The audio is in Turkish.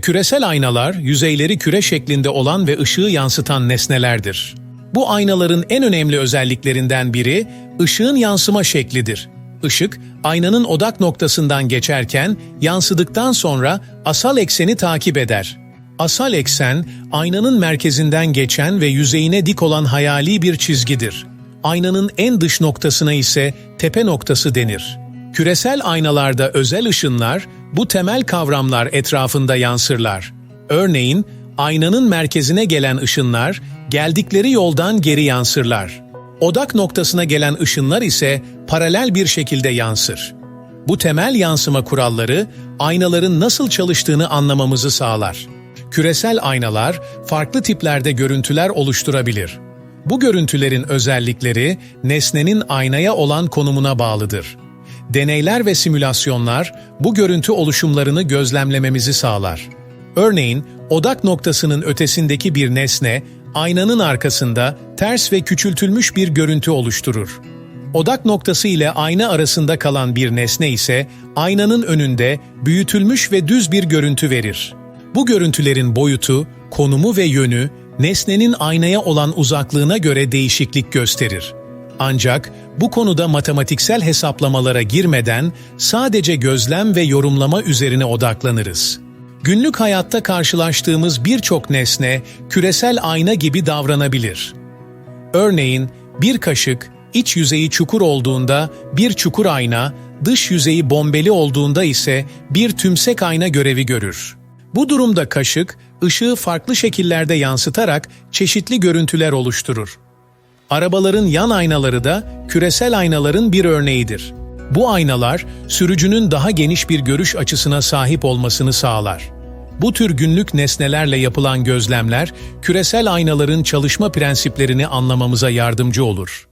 Küresel aynalar, yüzeyleri küre şeklinde olan ve ışığı yansıtan nesnelerdir. Bu aynaların en önemli özelliklerinden biri, ışığın yansıma şeklidir. Işık, aynanın odak noktasından geçerken, yansıdıktan sonra asal ekseni takip eder. Asal eksen, aynanın merkezinden geçen ve yüzeyine dik olan hayali bir çizgidir. Aynanın en dış noktasına ise tepe noktası denir. Küresel aynalarda özel ışınlar, bu temel kavramlar etrafında yansırlar. Örneğin, aynanın merkezine gelen ışınlar, geldikleri yoldan geri yansırlar. Odak noktasına gelen ışınlar ise paralel bir şekilde yansır. Bu temel yansıma kuralları, aynaların nasıl çalıştığını anlamamızı sağlar. Küresel aynalar, farklı tiplerde görüntüler oluşturabilir. Bu görüntülerin özellikleri, nesnenin aynaya olan konumuna bağlıdır. Deneyler ve simülasyonlar bu görüntü oluşumlarını gözlemlememizi sağlar. Örneğin, odak noktasının ötesindeki bir nesne, aynanın arkasında ters ve küçültülmüş bir görüntü oluşturur. Odak noktası ile ayna arasında kalan bir nesne ise aynanın önünde büyütülmüş ve düz bir görüntü verir. Bu görüntülerin boyutu, konumu ve yönü nesnenin aynaya olan uzaklığına göre değişiklik gösterir. Ancak bu konuda matematiksel hesaplamalara girmeden sadece gözlem ve yorumlama üzerine odaklanırız. Günlük hayatta karşılaştığımız birçok nesne küresel ayna gibi davranabilir. Örneğin bir kaşık iç yüzeyi çukur olduğunda bir çukur ayna, dış yüzeyi bombeli olduğunda ise bir tümsek ayna görevi görür. Bu durumda kaşık ışığı farklı şekillerde yansıtarak çeşitli görüntüler oluşturur. Arabaların yan aynaları da küresel aynaların bir örneğidir. Bu aynalar sürücünün daha geniş bir görüş açısına sahip olmasını sağlar. Bu tür günlük nesnelerle yapılan gözlemler küresel aynaların çalışma prensiplerini anlamamıza yardımcı olur.